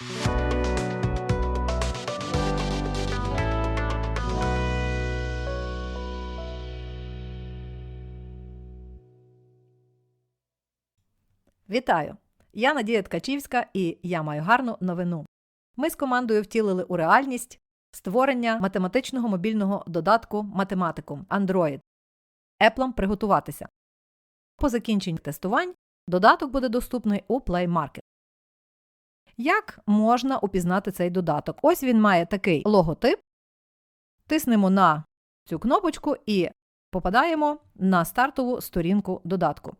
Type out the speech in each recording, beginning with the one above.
Вітаю! Я Надія Ткачівська і я маю гарну новину. Ми з командою втілили у реальність створення математичного мобільного додатку Математикум Android. Еплом приготуватися. По закінченні тестувань додаток буде доступний у Play Market. Як можна упізнати цей додаток? Ось він має такий логотип. Тиснемо на цю кнопочку і попадаємо на стартову сторінку додатку.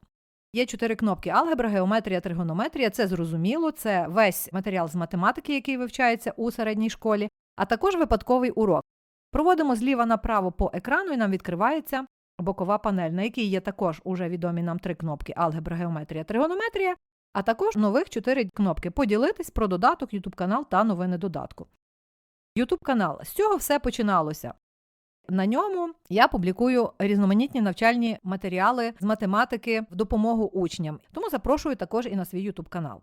Є чотири кнопки: алгебра, геометрія, тригонометрія. Це зрозуміло. Це весь матеріал з математики, який вивчається у середній школі, а також випадковий урок. Проводимо зліва направо по екрану, і нам відкривається бокова панель, на якій є також уже відомі нам три кнопки: алгебра, геометрія, тригонометрія, а також нових чотири кнопки Поділитись про додаток, YouTube канал та новини додатку. YouTube канал. З цього все починалося. На ньому я публікую різноманітні навчальні матеріали з математики в допомогу учням, тому запрошую також і на свій YouTube канал.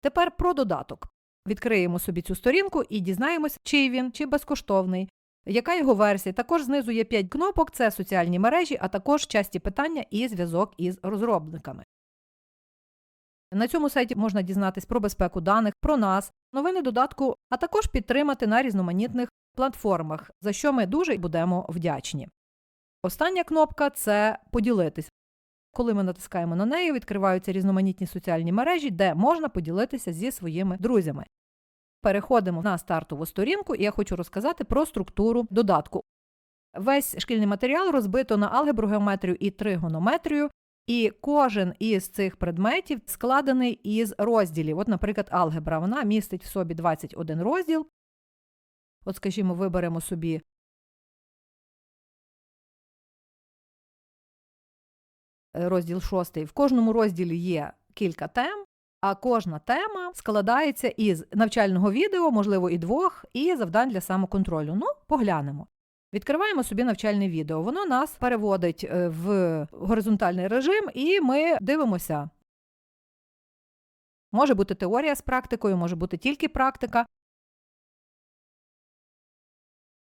Тепер про додаток. Відкриємо собі цю сторінку і дізнаємось, чий він, чи безкоштовний, яка його версія. Також знизу є 5 кнопок, це соціальні мережі, а також часті питання і зв'язок із розробниками. На цьому сайті можна дізнатись про безпеку даних, про нас, новини додатку, а також підтримати на різноманітних платформах, за що ми дуже будемо вдячні. Остання кнопка це поділитись. Коли ми натискаємо на неї, відкриваються різноманітні соціальні мережі, де можна поділитися зі своїми друзями. Переходимо на стартову сторінку, і я хочу розказати про структуру додатку. Весь шкільний матеріал розбито на алгебру, геометрію і тригонометрію, і кожен із цих предметів складений із розділів. От, наприклад, алгебра вона містить в собі 21 розділ. От, скажімо, виберемо собі розділ шостий. В кожному розділі є кілька тем, а кожна тема складається із навчального відео, можливо, і двох, і завдань для самоконтролю. Ну, поглянемо. Відкриваємо собі навчальне відео. Воно нас переводить е, в горизонтальний режим, і ми дивимося. Може бути теорія з практикою, може бути тільки практика.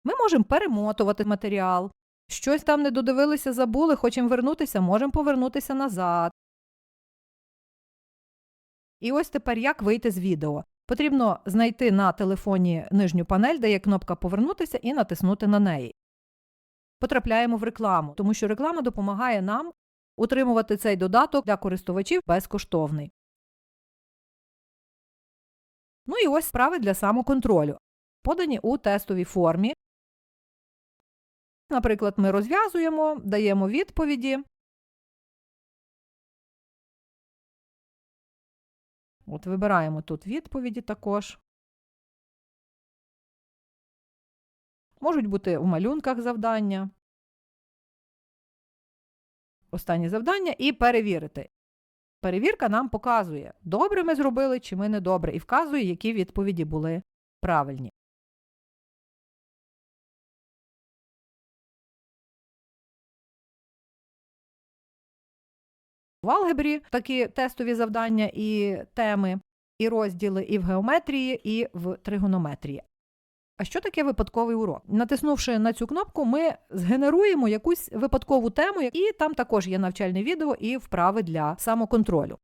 Ми можемо перемотувати матеріал. Щось там не додивилися, забули, хочемо вернутися, можемо повернутися назад. І ось тепер як вийти з відео. Потрібно знайти на телефоні нижню панель, де є кнопка Повернутися, і натиснути на неї. Потрапляємо в рекламу, тому що реклама допомагає нам утримувати цей додаток для користувачів безкоштовний. Ну і ось справи для самоконтролю. Подані у тестовій формі. Наприклад, ми розв'язуємо, даємо відповіді. От вибираємо тут відповіді також. Можуть бути у малюнках завдання. Останнє завдання і перевірити. Перевірка нам показує, добре ми зробили чи ми не добре, і вказує, які відповіді були правильні. В алгебрі такі тестові завдання і теми, і розділи і в геометрії, і в тригонометрії. А що таке випадковий урок? Натиснувши на цю кнопку, ми згенеруємо якусь випадкову тему, і там також є навчальне відео і вправи для самоконтролю.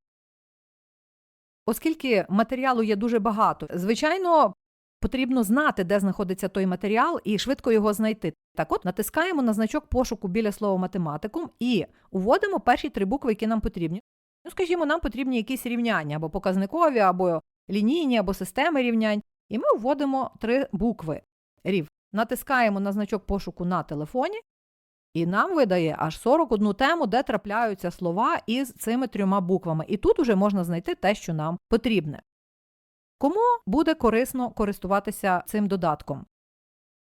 Оскільки матеріалу є дуже багато, звичайно, потрібно знати, де знаходиться той матеріал, і швидко його знайти. Так от натискаємо на значок пошуку біля слова математикум і уводимо перші три букви, які нам потрібні. Ну, скажімо, нам потрібні якісь рівняння або показникові, або лінійні, або системи рівнянь. І ми вводимо три букви рів. Натискаємо на значок пошуку на телефоні, і нам видає аж 41 тему, де трапляються слова із цими трьома буквами. І тут уже можна знайти те, що нам потрібне. Кому буде корисно користуватися цим додатком?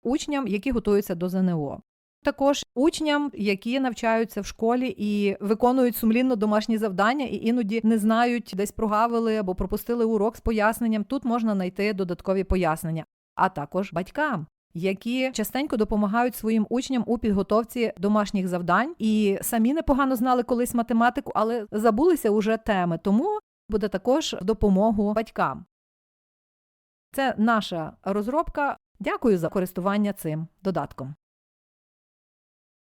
Учням, які готуються до ЗНО. Також учням, які навчаються в школі і виконують сумлінно домашні завдання, і іноді не знають, десь прогавили або пропустили урок з поясненням. Тут можна знайти додаткові пояснення, а також батькам. Які частенько допомагають своїм учням у підготовці домашніх завдань і самі непогано знали колись математику, але забулися уже теми, тому буде також допомогу батькам. Це наша розробка. Дякую за користування цим додатком.